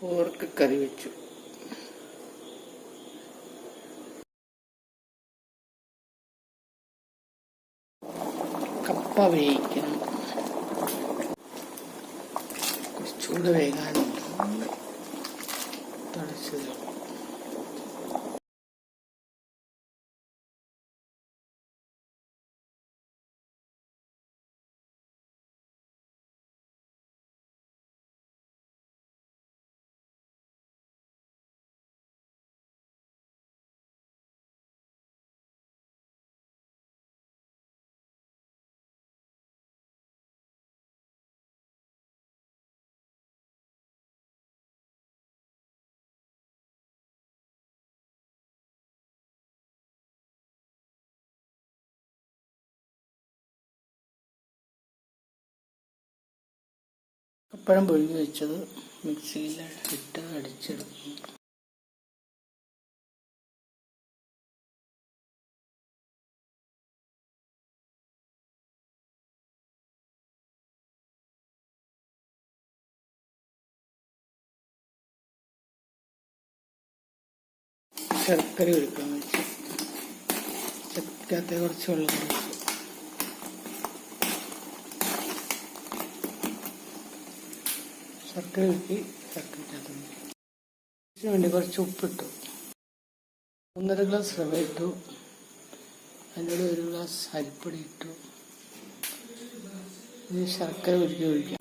Pork കറി വെച്ചു. കപ്പ വേവിക്കണം. കുറച്ചുകൂടെ വേകാനുണ്ട്. തുടച്ചത് പപ്പഴം പുഴുങ്ങി വെച്ചത് മിക്സിയിൽ ഇട്ട് അടിച്ചെടുക്കും ശർക്കര ഒഴിക്കാൻ വെച്ച്. ചക്കത്തെ കുറച്ച് വെള്ളം ഒഴിച്ചു കിട്ടി ഇതിന് വേണ്ടി കുറച്ച് ഉപ്പിട്ടു. ഒന്നര ഗ്ലാസ് റവ ഇട്ടു. അതിനോട് ഒരു ഗ്ലാസ് അരിപ്പൊടി ഇട്ടു. ശർക്കര ഉരുക്കി ഒഴിക്കാം.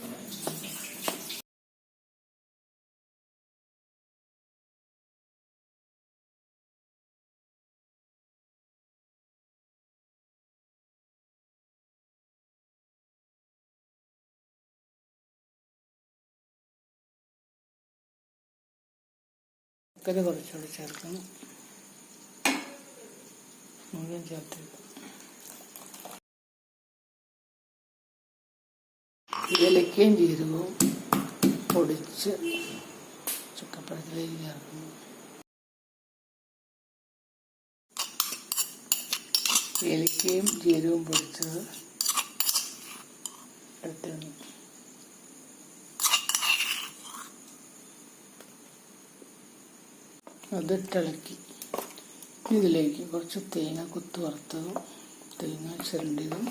ശർക്കര കുറച്ചുകൂടി ചേർക്കണം. മുഴുവൻ ചേർത്തിരിക്കും ഏലക്കയും ജീരകവും പൊടിച്ച് ചുക്കപ്പഴത്തിലേക്ക് ചേർക്കുന്നു. ഏലക്കയും ജീരകവും പൊടിച്ചത് എടുത്തിരുന്നു അതിട്ടിളക്കി. ഇതിലേക്ക് കുറച്ച് തേങ്ങ കുത്ത് വറുത്തതും തേങ്ങ ചിരണ്ടിയതും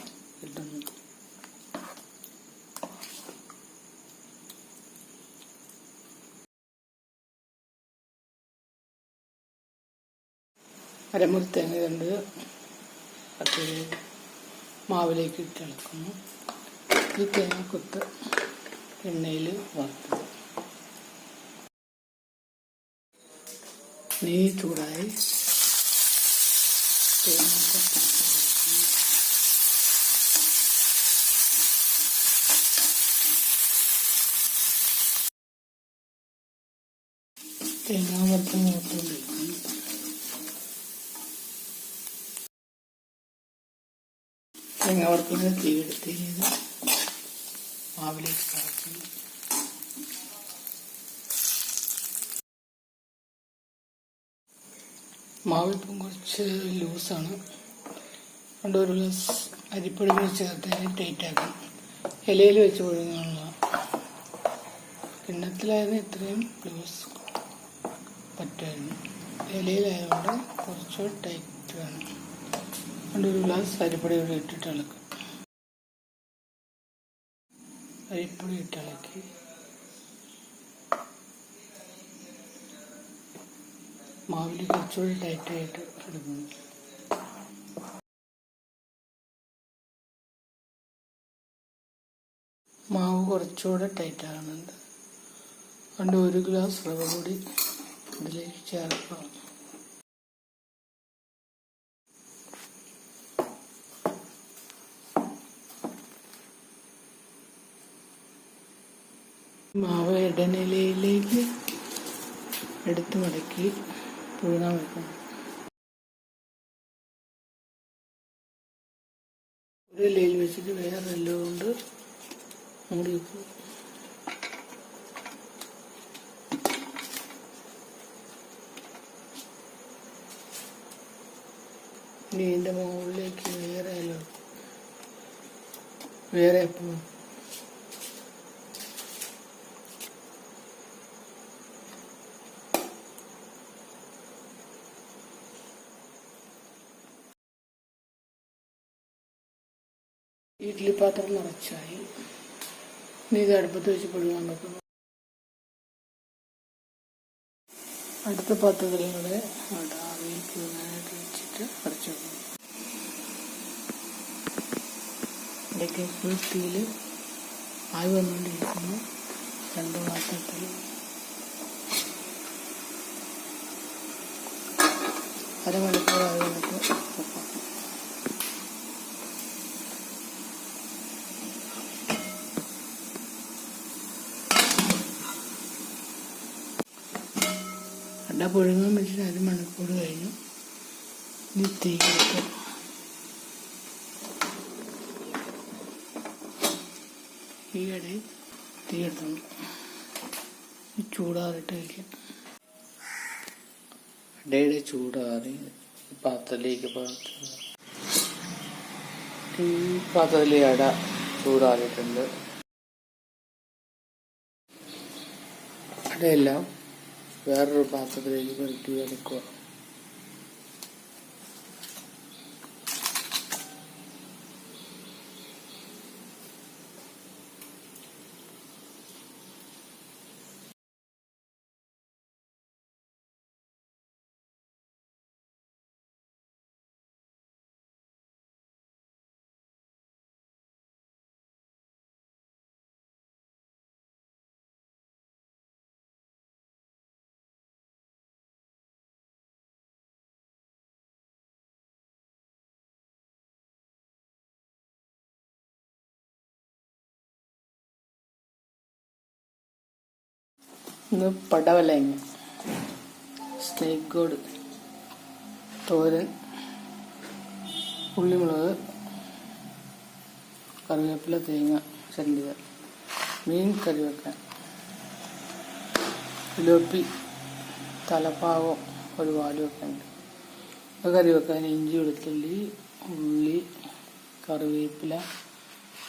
ഇടുന്നു. അരമുറി തേങ്ങ കണ്ട് അത് മാവിലേക്ക് ഇട്ടിളക്കുന്നു ഈ തേങ്ങ കുത്ത് എണ്ണയിൽ വറുത്തത് നെയ്യ് ചൂടായി തേങ്ങ തേങ്ങ വറുത്ത് മൂത്തുകൊണ്ടിരിക്കുന്നു തേങ്ങ വറുക്കുന്ന തീ എടുത്ത് മാവിലേക്ക് കറക്കുന്നു. മാവ് ഇപ്പം കുറച്ച് ലൂസാണ്. രണ്ട് ഒരു ഗ്ലാസ് അരിപ്പൊടി കൂടി ചേർത്ത് ടൈറ്റ് ആക്കാം. ഇലയിൽ വെച്ച് ഒഴുകാനുള്ള കിണ്ണത്തിലായിരുന്നു ഇത്രയും ലൂസ് പറ്റുമായിരുന്നു. ഇലയിലായതുകൊണ്ട് കുറച്ച് ടൈറ്റ് വേണം. രണ്ട് ഒരു ഗ്ലാസ് അരിപ്പൊടി കൂടി ഇട്ടിട്ട് ഇളക്കും. അരിപ്പൊടി ഇട്ട് മാവിൽ കുറച്ചുകൂടി ടൈറ്റായിട്ട് എടുക്കുന്നു മാവ് കുറച്ചുകൂടെ ടൈറ്റ് ആകുന്നുണ്ട് അതുകൊണ്ട് ഒരു ഗ്ലാസ് റവ കൂടി ഇതിലേക്ക് ചേർക്കാം. മാവ് ഇടനിലയിലേക്ക് എടുത്തു മടക്കി. പുഴുങ്ങാൻ വെക്കും ഒരു ഇലയിൽ വെച്ചിട്ട് വേറെ എല്ലാം കൊണ്ട് മൂടി വെക്കും. ഇനി ഇതിന്റെ മുകളിലേക്ക് വേറെ എല്ലാം വേറെ അപ്പം ഇഡ്ഡലി പാത്രം നിറച്ചായി. ഇനി ഇത് അടുപ്പത്ത് വെച്ച് പുഴുങ്ങാൻ വെക്കുന്നു അടുത്ത പാത്രത്തിലും കൂടെ അവിടെ ആവിയിൽ പുഴുങ്ങാനായിട്ട് വെച്ചിട്ട് അടച്ചു വെക്കുന്നു ഇടയ്ക്ക് ഫുൾ തീയിൽ ആയി വന്നുകൊണ്ടിരിക്കുന്നു. രണ്ട് പാത്രത്തിൽ. അരമണിക്കൂർ ആയി വന്നിട്ട് വെക്കാം അട പുഴുങ്ങാൻ വെച്ചിട്ട് അര മണിക്കൂർ കഴിഞ്ഞു. ഇനി തീ കൊടുക്കാം. ഈ തീ എടുത്തുണ്ട് ചൂടാറിട്ട് കഴിക്കാം. അടയുടെ ചൂടാറി പാത്രത്തിലേക്ക് പാത്രത്തിലെ അട ചൂടാറിയിട്ടുണ്ട്. അടയെല്ലാം വേറൊരു പാത്രത്തിലേക്ക് പുരട്ടി എടുക്കുക ഇന്ന് പടവലങ്ങ സ്നേക്ക് ഗോഡ് തോരൻ ഉള്ളിമുളക് കറിവേപ്പില തേങ്ങ ചല്ലിക മീൻ കറി വെക്കാൻ ഉലോപ്പി തലപ്പാവോ ഒരു പാൽ വെക്കാനുണ്ട്. അത് കറി വെക്കാൻ ഇഞ്ചി വെളുത്തുള്ളി ഉള്ളി കറിവേപ്പില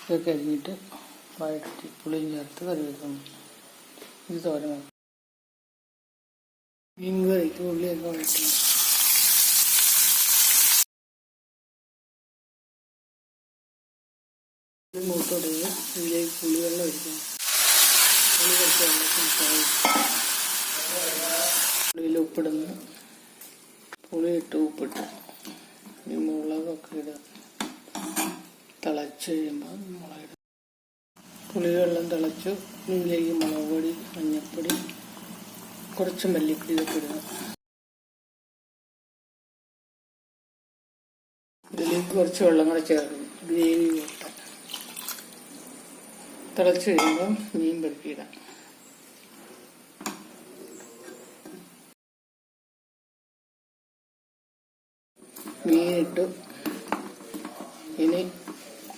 ഇതൊക്കെ അരിഞ്ഞിട്ട് വഴറ്റി പുളിയും ചേർത്ത് കറി വെക്കുന്നു ഇത് തോരൻ മീൻ കറിക്ക് ഉള്ളിയൊക്കെ വഴറ്റി. ഇത് മൂത്തോടുക ഇതിലേക്ക് പുളിവെള്ളം ഒഴിക്കണം പുളി കുറച്ച് വെള്ളത്തിൽ പുളിയിൽ ഉപ്പിടുന്നു. പുളി ഇട്ട് ഉപ്പിട്ട് ഈ മുളകൊക്കെ ഇടുക തിളച്ച് കഴിയുമ്പോൾ മുളകിടുക പുളിവെള്ളം തിളച്ചു ഇതിലേക്ക് മുളക് പൊടി മഞ്ഞൾപ്പൊടി കുറച്ച് മല്ലിപ്പൊടി ഇതൊക്കെ ഇടുക. ഇതിലേക്ക് കുറച്ച് വെള്ളം കൂടെ ചേർക്കും ഗ്രേവി കൂട്ടാൻ തിളച്ച് കഴിയുമ്പോൾ മീൻ പെറുക്കിയിടാം മീനിട്ട്. ഇനി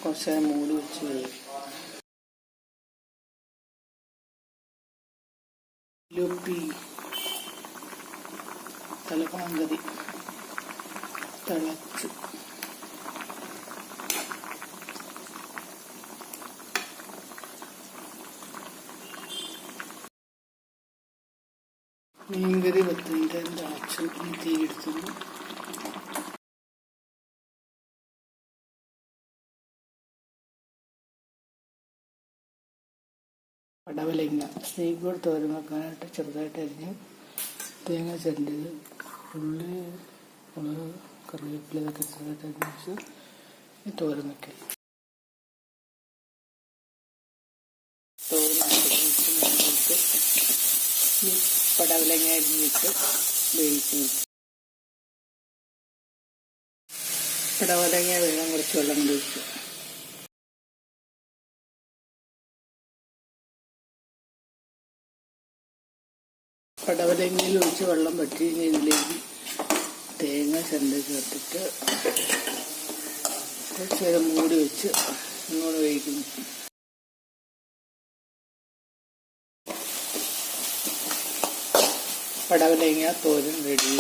കുറച്ച് മൂടി വെച്ച് കഴിയും ലുപ്പി തലപാങ്കതി തിളച്ചു. മീൻകറി പത്തിന്റെ തിളച്ചു തീ തീയെടുത്തുന്നു പടവലങ്ങ സ്നേക്ക് ബോർഡ് തോരൻ വെക്കാനായിട്ട് ചെറുതായിട്ട് അരിഞ്ഞ് തേങ്ങ ചെണ്ടത് ഉള്ളി മുളക് കറിവേപ്പില ഇതൊക്കെ ചെറുതായിട്ട് അരിഞ്ഞ് ഈ തോരൻ വെക്കൽ പടവലങ്ങ അരിഞ്ഞിട്ട് വേവിക്കുന്നു. പടവലങ്ങ വേഗം കുറച്ച് വെള്ളം കൂടി പടവലങ്ങയിൽ ഒഴിച്ച് വെള്ളം വറ്റി കഴിഞ്ഞതിലേക്ക് തേങ്ങ ചെണ്ട ചേർത്തിട്ട് കുറച്ച് നേരം മൂടി വെച്ച് ഇങ്ങോട്ട് വേവിക്കുന്നു. പടവലങ്ങ തോരൻ റെഡി